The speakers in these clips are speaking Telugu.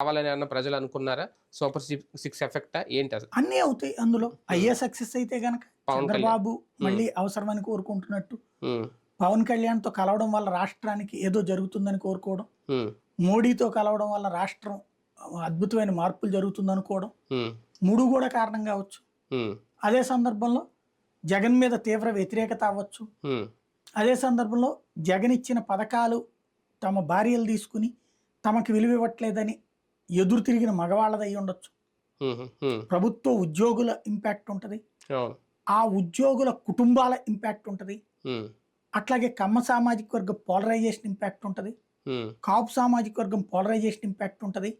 కావాలని అన్న ప్రజలు అనుకున్నారా? సూపర్ సిక్స్ ఎఫెక్టా? ఏంటి అసలు? అన్నీ అవుతాయి అందులో. అయ్యే సక్సెస్ అయితే గనక. చంద్రబాబు మళ్ళీ అవసరమని కోరుకుంటున్నట్టు పవన్ కళ్యాణ్తో కలవడం వల్ల రాష్ట్రానికి ఏదో జరుగుతుందని కోరుకోవడం మోడీతో కలవడం వల్ల రాష్ట్రం అద్భుతమైన మార్పులు జరుగుతుంది అనుకోవడం మూడు కూడా కారణం కావచ్చు. అదే సందర్భంలో జగన్ మీద తీవ్ర వ్యతిరేకత అవ్వచ్చు. అదే సందర్భంలో జగన్ ఇచ్చిన పథకాలు తమ భార్యలు తీసుకుని తమకు విలువ ఇవ్వట్లేదని ఎదురు తిరిగిన మగవాళ్ళది అయి ఉండొచ్చు. ప్రభుత్వ ఉద్యోగుల ఇంపాక్ట్ ఉంటుంది. ఆ ఉద్యోగుల కుటుంబాల ఇంపాక్ట్ ఉంటుంది. అట్లాగే కమ్మ సామాజిక వర్గం పోలరైజేషన్ ఇంపాక్ట్ ఉంటుంది. కాపు సామాజిక వర్గం పోలరైజేషన్ ఇంపాక్ట్ ఉంటుంది.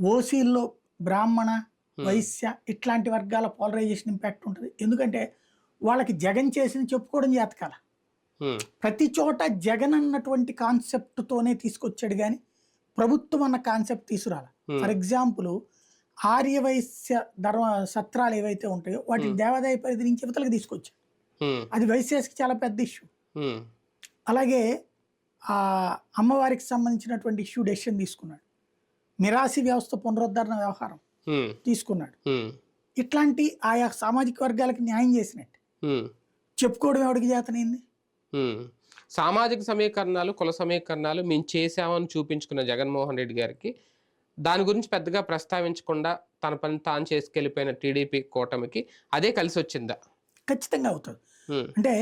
ఓసీల్లో బ్రాహ్మణ వైశ్య ఇట్లాంటి వర్గాల పోలరైజేషన్ ఇంపాక్ట్ ఉంటుంది. ఎందుకంటే వాళ్ళకి జగన్ చేసింది చెప్పుకోవడం జాతకాల. ప్రతి చోట జగన్ అన్నటువంటి కాన్సెప్ట్తోనే తీసుకొచ్చాడు కానీ ప్రభుత్వం అన్న కాన్సెప్ట్ తీసుకురాల. Hmm. ఫర్ ఎగ్జాంపుల్ ఆర్యవైశ్య ధర్మ సత్రాలు ఏవైతే ఉంటాయో వాటిని దేవాదాయ పరిధి నుంచి యువతలకు తీసుకొచ్చాడు ఉమ్, అది వైశ్యాస్కి చాలా పెద్ద ఇష్యూ. అలాగే ఆ అమ్మవారికి సంబంధించినటువంటి ఇష్యూ డెసిషన్ తీసుకున్నాడు. మిరాసి వ్యవస్థ పునరుద్ధరణ వ్యవహారం తీసుకున్నాడు. ఇట్లాంటి ఆయా సామాజిక వర్గాలకు న్యాయం చేసినట్టు. చెప్పుకోవడం ఎవడికి చేతనైంది. సామాజిక సమీకరణాలు కుల సమీకరణాలు మేము చేసామని చూపించుకున్న జగన్మోహన్ రెడ్డి గారికి దాని గురించి పెద్దగా ప్రస్తావించకుండా తన పని తాను చేసుకెళ్ళిపోయిన టీడీపీ కూటమికి అదే కలిసి వచ్చిందా ఖచ్చితంగా అవుతుంది. అంటే